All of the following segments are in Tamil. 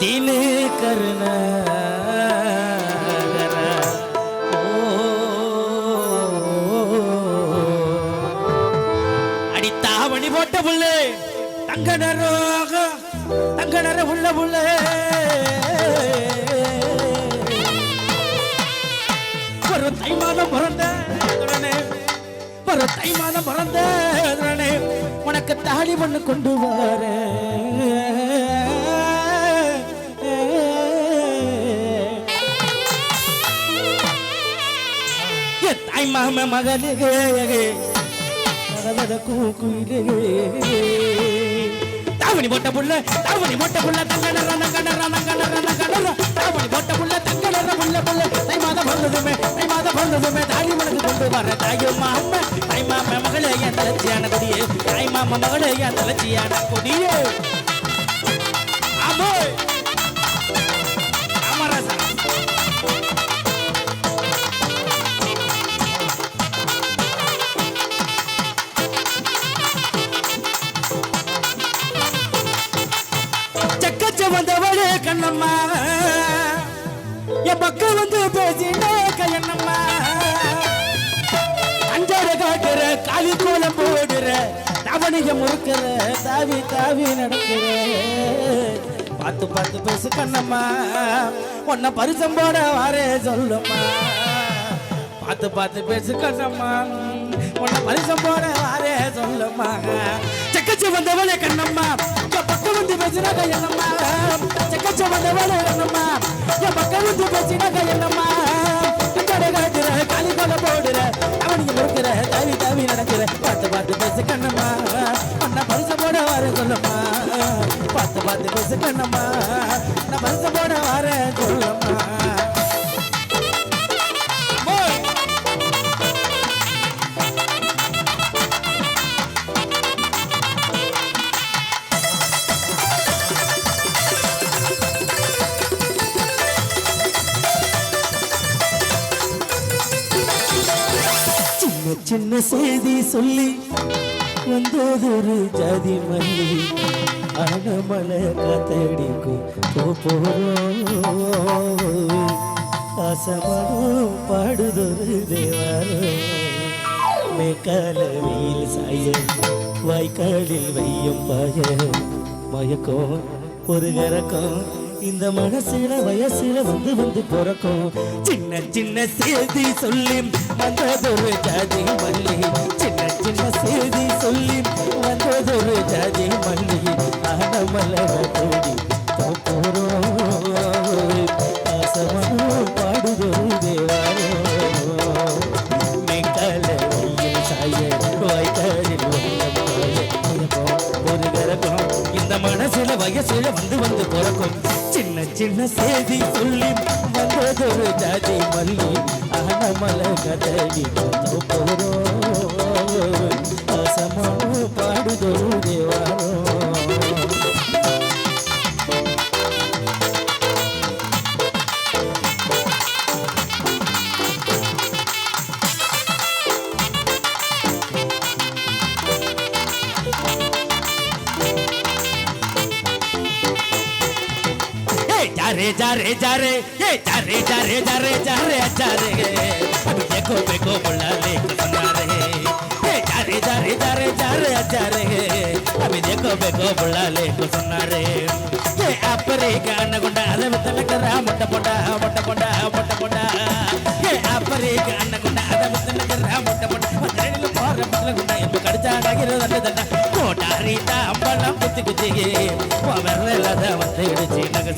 दिन करना அடி தாவணி போட்ட புள்ளே தங்க நரோக தங்க நர உள்ள புள்ளே ஒரு தை மாதம் பிறந்த உடனே ஒரு தை மாதம் பிறந்த உடனே உனக்கு தாலி பண்ணு கொண்டு வர தாய் மாம மகனுக்கு தாவணி போட்ட புள்ள தாவணி போட்ட புள்ள தங்க நர நங்க நர நங்க நர நங்க நர தாவணி போட்ட புள்ள தங்க நர புள்ள புள்ள. தை மாதம் வந்ததுமே தை மாதம் வந்ததுமே தாலி மனக்கு கொண்டு வர தாயோ மாம தாய் மாம மகளே என் தலச்சியான கொடியே. தாய் மாம மகளே என் தலச்சியான கொடியே. வந்தவளே கண்ணம்மா. என் பக்கம் வந்து பேசினே கையண்ணம்மா அஞ்சார காட்டுற காலி கோலம் போடுற தவணைய முறுக்கிற தாவி தாவி நடக்கிற. பார்த்து பார்த்து பேசு கண்ணம்மா. உன்னை பரிசம் போட வாரே சொல்லுமா பார்த்து பார்த்து பேசு கண்ணம்மா. உன்னை பரிசம் போட வாரே சொல்லுமா செக்கச்சி வந்தவளே கண்ணம்மா. என் பக்கம் வந்து பேசினாக்க என்னம்மா? செக்கச்சி வந்தவளே கண்ணம்மா. என் பக்கம் வந்து பேசினாக்க என்னம்மா? அஞ்சாட காட்டுற காலி கொலை போடுற அவனுக்கு முறுக்கிற தாவி தாவி நடக்கிற பார்த்து பார்த்து பேசு கண்ணம்மா. சின்ன செய்தி சொல்லி வந்ததொரு ஜாதி மல்லி. அனமலை கத்தடிக்கும் போறோம் ஆசமனும் பாடுதொரு தேவாரம் மேக்கால வெயில் சாய வாய்க்காலில் வையும் பாய. மயக்கம் ஒரு கரக்கம். இந்த மனசுல வயசுல வந்து வந்து பிறக்கும். சின்ன சின்ன செய்தி சொல்லி வந்ததொரு ஜாதி மல்லி. சின்ன சின்ன செய்தி சொல்லி வந்ததொரு ஜாதி மல்லி. ஆனமலர போறோம் பாடுதொரு தேவாரோ. சாய வாய்க்காலில் ஒரு கரகம் இந்த மனசுல வயசுல வந்து வந்து பிறக்கும். சின்ன சின்ன செய்தி சொல்லி வந்ததொரு ஜாதி மல்லி ஆனமல கதடி போறோம் பாடுதோ जारे जारे जारे ये जारे जारे जारे जारे जारे अभी देखो देखो बोला लेके सुना रहे ये जारे जारे जारे जारे जारे अभी देखो देखो बोला लेके सुना रहे ये आपरे गाना गुंडा अरे बतल करा मोटा मोटा मोटा मोटा मोटा मोटा ये आपरे गाना गुंडा अरे बतल करा मोटा मोटा मंदिर लो पार बतल गुंडा ये कड़चा डागिरो दंड दंड कोटारी तांबलम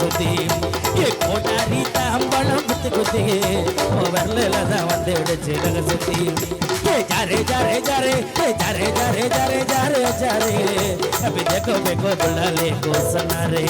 ಗುದಿ ಕೋಟಾ ರೀತ ಹಂಬಳಂ ಬುತ್ ಗುದಿ ಬರ್ಲಿಲ್ಲದ ಒಂದೇ ಬಿಡಿಸಿ ನಗಸುತ್ತಿ ಜಾರೆ ಜಾರೆ ಜಾರೆ ಜಾರೆ ಜಾರೆ ಜಾರೆ ಜಾರೆ ಜಾರೆ ಅಭಿ ಬೇಕೋ ಬೇಕೋ ದುಳ್ಳಲೆ ಕೋಸನಾರೆ